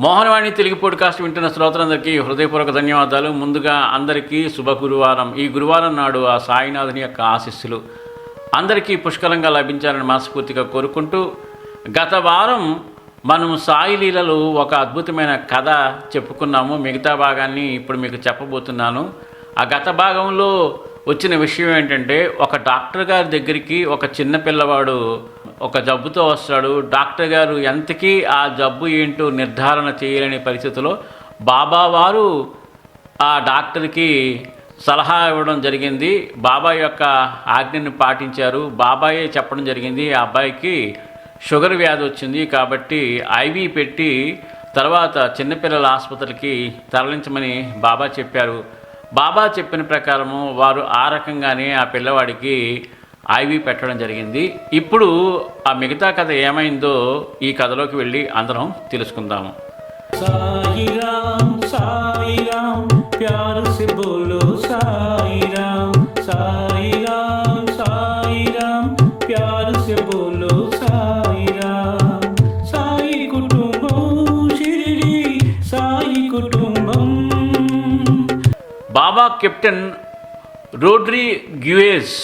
Mohanavani Telugu podcast వింటున్న శ్రోతలందరికీ హృదయపూర్వక ధన్యవాదాలు. ముందుగా అందరికీ శుభ గురువారం ఈ గురువారం నాడు ఆ సాయినాథుని యొక్క ఆశీస్సులు అందరికీ పుష్కలంగా లభించాలని మనస్ఫూర్తిగా కోరుకుంటూ గత వారం మనం సాయిలీలలో ఒక అద్భుతమైన కథ చెప్పుకున్నాము. మిగతా భాగాన్ని ఇప్పుడు మీకు చెప్పబోతున్నాను. ఆ గత భాగంలో వచ్చిన విషయం ఏంటంటే ఒక డాక్టర్ గారి దగ్గరికి ఒక చిన్న పిల్లవాడు ఒక జబ్బుతో వస్తాడు. డాక్టర్ గారు ఎంతకీ ఆ జబ్బు ఏంటో నిర్ధారణ చేయలేని పరిస్థితిలో బాబా వారు ఆ డాక్టర్కి సలహా ఇవ్వడం జరిగింది. బాబా యొక్క ఆజ్ఞని పాటించారు. బాబాయే చెప్పడం జరిగింది. ఆ అబ్బాయికి షుగర్ వ్యాధి వచ్చింది కాబట్టి ఐవీ పెట్టి తర్వాత చిన్నపిల్లల ఆసుపత్రికి తరలించమని బాబా చెప్పారు. బాబా చెప్పిన ప్రకారము వారు ఆ రకంగానే ఆ పిల్లవాడికి ఐవి పెట్టడం జరిగింది. ఇప్పుడు ఆ మిగతా కథ ఏమైందో ఈ కథలోకి వెళ్ళి అందరం తెలుసుకుందాము. సాయి కుటుంబం సాయి కుటుంబం. బాబా కెప్టెన్ రోడ్రీ గ్యూయేస్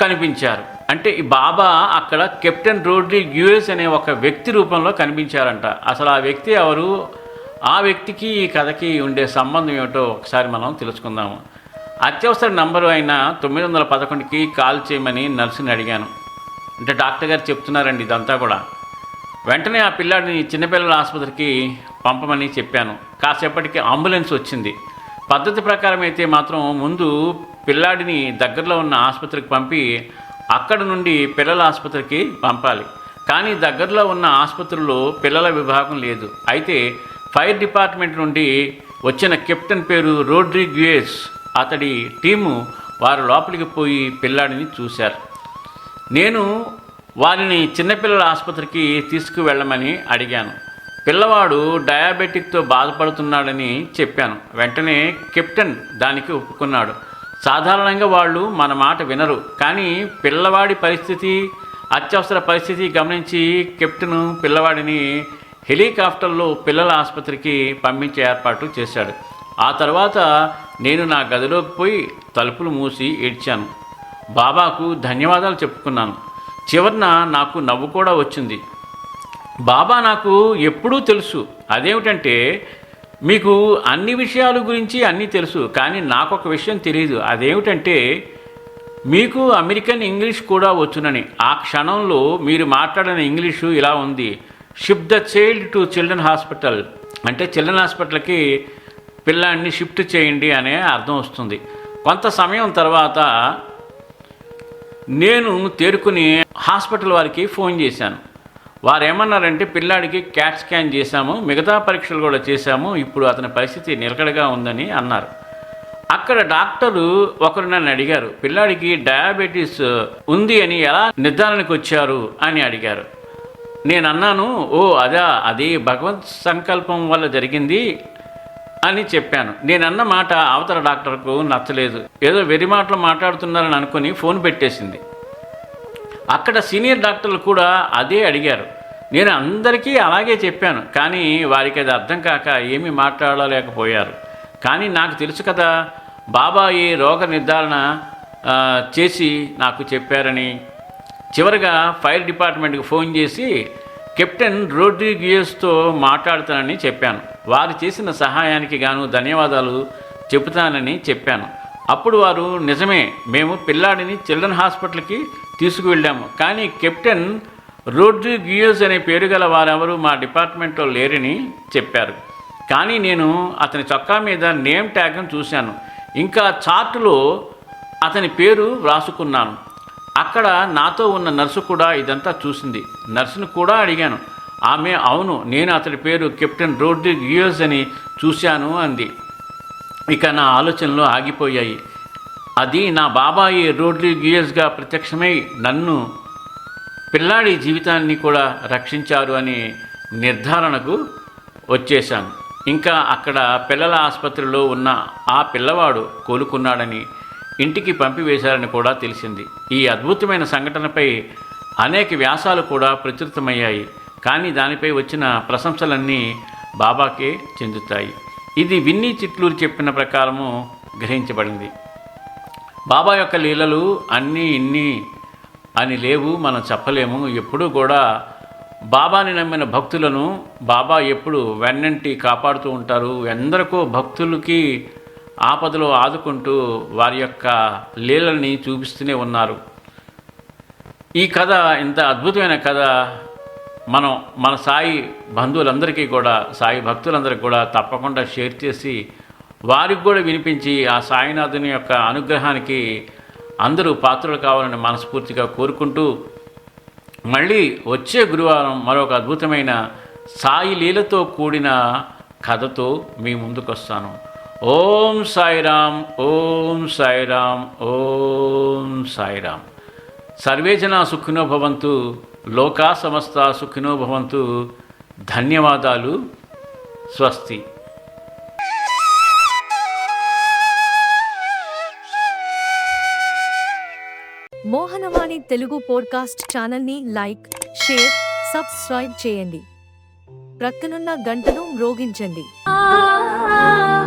కనిపించారు. అంటే ఈ బాబా అక్కడ కెప్టెన్ రోడ్లీ గ్యూఎస్ అనే ఒక వ్యక్తి రూపంలో కనిపించారంట. అసలు ఆ వ్యక్తి ఎవరు? ఆ వ్యక్తికి ఈ కథకి ఉండే సంబంధం ఏమిటో ఒకసారి మనం తెలుసుకుందాము అత్యవసర నంబరు అయిన తొమ్మిది వందల పదకొండుకి కాల్ చేయమని నర్సుని అడిగాను. అంటే డాక్టర్ గారు చెప్తున్నారండి ఇదంతా కూడా. వెంటనే ఆ పిల్లాడిని చిన్నపిల్లల ఆసుపత్రికి పంపమని చెప్పాను. కాసేపటికి అంబులెన్స్ వచ్చింది. పద్ధతి ప్రకారం అయితే మాత్రం ముందు పిల్లాడిని దగ్గరలో ఉన్న ఆసుపత్రికి పంపి అక్కడ నుండి పిల్లల ఆసుపత్రికి పంపాలి. కానీ దగ్గరలో ఉన్న ఆసుపత్రిలో పిల్లల విభాగం లేదు. అయితే ఫైర్ డిపార్ట్మెంట్ నుండి వచ్చిన కెప్టెన్ పేరు రోడ్రిగ్యూయస్ అతడి టీము వారు లోపలికి పోయి పిల్లాడిని చూశారు. నేను వారిని చిన్నపిల్లల ఆసుపత్రికి తీసుకువెళ్ళమని అడిగాను. పిల్లవాడు డయాబెటిక్తో బాధపడుతున్నాడని చెప్పాను. వెంటనే కెప్టెన్ దానికి ఒప్పుకున్నాడు. సాధారణంగా వాళ్ళు మన మాట వినరు. కానీ పిల్లవాడి పరిస్థితి అత్యవసర పరిస్థితి గమనించి కెప్టెన్ పిల్లవాడిని హెలికాప్టర్లో పిల్లల ఆసుపత్రికి పంపించే ఏర్పాటు చేశాడు. ఆ తర్వాత నేను నా గదిలోకి పోయి తలుపులు మూసి ఏడ్చాను. బాబాకు ధన్యవాదాలు చెప్పుకున్నాను. చివరిన నాకు నవ్వు కూడా వచ్చింది. బాబా నాకు ఎప్పుడూ తెలుసు అదేమిటంటే మీకు అన్ని విషయాల గురించి అన్నీ తెలుసు కానీ నాకు ఒక విషయం తెలియదు అదేమిటంటే మీకు అమెరికన్ ఇంగ్లీష్ కూడా వచ్చునని. ఆ క్షణంలో మీరు మాట్లాడిన ఇంగ్లీషు ఇలా ఉంది. Shift the child to children hospital అంటే చిల్డ్రన్ హాస్పిటల్కి పిల్లాడిని షిఫ్ట్ చేయండి అనే అర్థం వస్తుంది. కొంత సమయం తర్వాత నేను తేరుకుని హాస్పిటల్ వారికి ఫోన్ చేశాను. వారు ఏమన్నారంటే పిల్లాడికి క్యాట్ స్కాన్ చేశాము మిగతా పరీక్షలు కూడా చేశాము ఇప్పుడు అతని పరిస్థితి నిలకడగా ఉందని అన్నారు. అక్కడ డాక్టర్లు ఒకరు నన్ను అడిగారు పిల్లాడికి డయాబెటీస్ ఉంది అని ఎలా నిర్ధారణకు వచ్చారు? అని అడిగారు. నేను అన్నాను ఓ అదా అది భగవత్ సంకల్పం వల్ల జరిగింది అని చెప్పాను. నేను అన్న మాట అవతల డాక్టర్కు నచ్చలేదు. ఏదో వెరి మాటలు మాట్లాడుతున్నారని అనుకుని ఫోన్ పెట్టేసింది. అక్కడ సీనియర్ డాక్టర్లు కూడా అదే అడిగారు. నేను అందరికీ అలాగే చెప్పాను కానీ వారికి అది అర్థం కాక ఏమీ మాట్లాడలేకపోయారు. కానీ నాకు తెలుసు కదా బాబా ఈ రోగ నిర్ధారణ చేసి నాకు చెప్పారని. చివరిగా ఫైర్ డిపార్ట్మెంట్కి ఫోన్ చేసి కెప్టెన్ రోడ్రిగియస్తో మాట్లాడుతానని చెప్పాను. వారు చేసిన సహాయానికి గాను ధన్యవాదాలు చెబుతానని చెప్పాను. అప్పుడు వారు నిజమే మేము పిల్లాడిని చిల్డ్రన్ హాస్పిటల్కి తీసుకువెళ్ళాము. కానీ కెప్టెన్ రోడ్రిగియోస్ అనే పేరు గల వారెవరు మా డిపార్ట్మెంట్లో లేరని చెప్పారు. కానీ నేను అతని చొక్కా మీద నేమ్ ట్యాగ్ను చూశాను. ఇంకా చార్టులో అతని పేరు వ్రాసుకున్నాను. అక్కడ నాతో ఉన్న నర్సు కూడా ఇదంతా చూసింది. నర్సును కూడా అడిగాను. ఆమె అవును నేను అతడి పేరు కెప్టెన్ రోడ్రిగియోస్ అని చూశాను అంది. ఇక నా ఆలోచనలు ఆగిపోయాయి. అది నా బాబాయి రోడ్రిగియస్గా ప్రత్యక్షమై నన్ను పిల్లాడి జీవితాన్ని కూడా రక్షించారు అని నిర్ధారణకు వచ్చేశాను. ఇంకా అక్కడ పిల్లల ఆసుపత్రిలో ఉన్న ఆ పిల్లవాడు కోలుకున్నాడని ఇంటికి పంపివేశారని కూడా తెలిసింది. ఈ అద్భుతమైన సంఘటనపై అనేక వ్యాసాలు కూడా ప్రచురితమయ్యాయి. కానీ దానిపై వచ్చిన ప్రశంసలన్నీ బాబాకే చెందుతాయి. ఇది విన్నీ చిట్లూరు చెప్పిన ప్రకారము గ్రహించబడింది. బాబా యొక్క లీలలు అన్నీ ఇన్ని అని లేవు మనం చెప్పలేము. ఎప్పుడూ కూడా బాబాని నమ్మిన భక్తులను బాబా ఎప్పుడు వెన్నంటి కాపాడుతూ ఉంటారు. ఎందరికో భక్తులకి ఆపదలో ఆదుకుంటూ వారి యొక్క లీలల్ని చూపిస్తూనే ఉన్నారు. ఈ కథ ఇంత అద్భుతమైన కథ మనం మన సాయి బంధువులందరికీ కూడా సాయి భక్తులందరికీ కూడా తప్పకుండా షేర్ చేసి వారికి కూడా వినిపించి ఆ సాయినాథుని యొక్క అనుగ్రహానికి అందరూ పాత్రలు కావాలని మనస్ఫూర్తిగా కోరుకుంటూ మళ్ళీ వచ్చే గురువారం మరొక అద్భుతమైన సాయి లీలతో కూడిన కథతో మీ ముందుకు వస్తాను ఓం సాయిరామ్ ఓం సాయిరామ్ ఓం సాయిరామ్. సర్వేజన సుఖినోభవంతు లోకా సమస్త సుఖినో భవంతు. ధన్యవాదాలు. స్వస్తి. మోహనవాణి తెలుగు పోడ్కాస్ట్ ఛానల్ని లైక్ షేర్ సబ్స్క్రైబ్ చేయండి. ప్రక్కనున్న గంటను మ్రోగించండి. ఆ